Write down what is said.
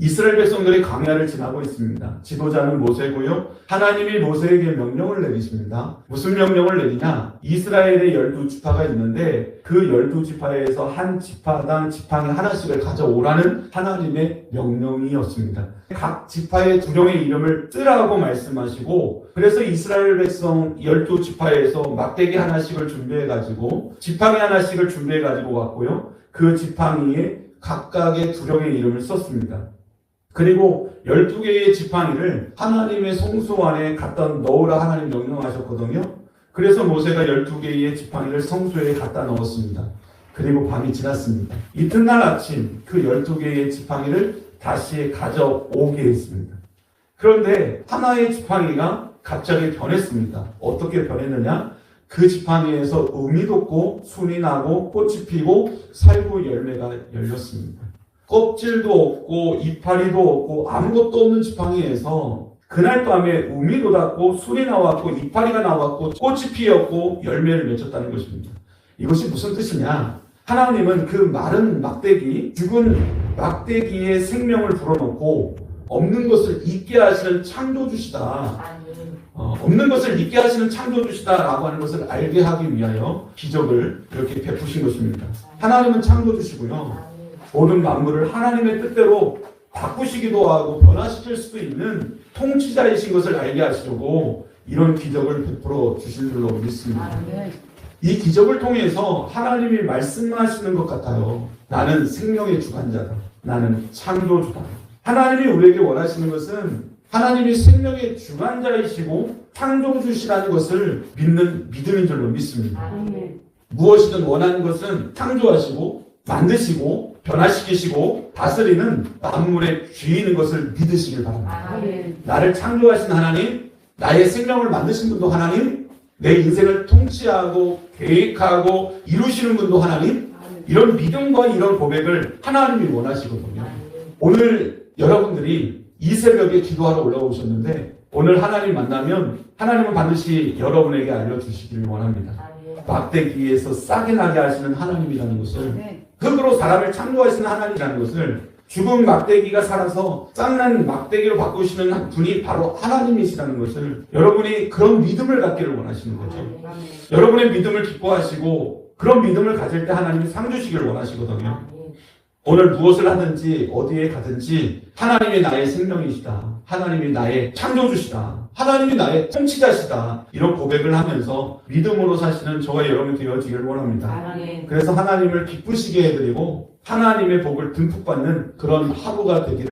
이스라엘 백성들이 광야를 지나고 있습니다. 지도자는 모세고요. 하나님이 모세에게 명령을 내리십니다. 무슨 명령을 내리냐? 이스라엘의 열두 지파가 있는데 그 열두 지파에서 한 지파당 지팡이 하나씩을 가져오라는 하나님의 명령이었습니다. 각 지파의 두령의 이름을 쓰라고 말씀하시고 그래서 이스라엘 백성 열두 지파에서 막대기 하나씩을 준비해 가지고 지팡이 하나씩을 준비해 가지고 왔고요. 그 지팡이에 각각의 두령의 이름을 썼습니다. 그리고 12개의 지팡이를 하나님의 성소 안에 갖다 넣으라 하나님 명령하셨거든요. 그래서 모세가 12개의 지팡이를 성소에 갖다 넣었습니다. 그리고 밤이 지났습니다. 이튿날 아침 그 12개의 지팡이를 다시 가져오게 했습니다. 그런데 하나의 지팡이가 갑자기 변했습니다. 어떻게 변했느냐? 그 지팡이에서 음이 돋고 순이 나고 꽃이 피고 살구 열매가 열렸습니다. 껍질도 없고 이파리도 없고 아무것도 없는 지팡이에서 그날 밤에 음이 돋았고 술이 나왔고 이파리가 나왔고 꽃이 피었고 열매를 맺었다는 것입니다. 이것이 무슨 뜻이냐? 하나님은 그 마른 막대기, 죽은 막대기에 생명을 불어넣고 없는 것을 있게 하시는 창조주시다. 어, 없는 것을 있게 하시는 창조주시다라고 하는 것을 알게 하기 위하여 기적을 이렇게 베푸신 것입니다. 하나님은 창조주시고요. 모든 만물을 하나님의 뜻대로 바꾸시기도 하고 변화시킬 수도 있는 통치자이신 것을 알게 하시려고 이런 기적을 베풀어 주실 줄로 믿습니다. 이 기적을 통해서 하나님이 말씀하시는 것 같아요. 나는 생명의 주관자다. 나는 창조주다. 하나님이 우리에게 원하시는 것은 하나님이 생명의 주관자이시고 창조주시라는 것을 믿는 믿음인 줄로 믿습니다. 무엇이든 원하는 것은 창조하시고 만드시고 변화시키시고 다스리는 만물의 주인인 것을 믿으시길 바랍니다. 아멘. 나를 창조하신 하나님, 나의 생명을 만드신 분도 하나님, 내 인생을 통치하고 계획하고 이루시는 분도 하나님, 아멘. 이런 믿음과 이런 고백을 하나님이 원하시거든요. 오늘 여러분들이 이 새벽에 기도하러 올라오셨는데 오늘 하나님 만나면 하나님은 반드시 여러분에게 알려주시기를 원합니다. 아멘. 막대기에서 싸게 나게 하시는 하나님이라는 것을 아멘. 흙으로 사람을 창조하시는 하나님이라는 것을 죽은 막대기가 살아서 짠난 막대기로 바꾸시는 분이 바로 하나님이시라는 것을 여러분이 그런 믿음을 갖기를 원하시는 거죠. 아멘. 여러분의 믿음을 기뻐하시고 그런 믿음을 가질 때 하나님이 상 주시기를 원하시거든요. 오늘 무엇을 하든지 어디에 가든지 하나님이 나의 생명이시다. 하나님이 나의 창조주시다. 하나님이 나의 통치자시다. 이런 고백을 하면서 믿음으로 사시는 저와 여러분이 되어지기를 원합니다. 그래서 하나님을 기쁘시게 해드리고 하나님의 복을 듬뿍 받는 그런 하루가 되기를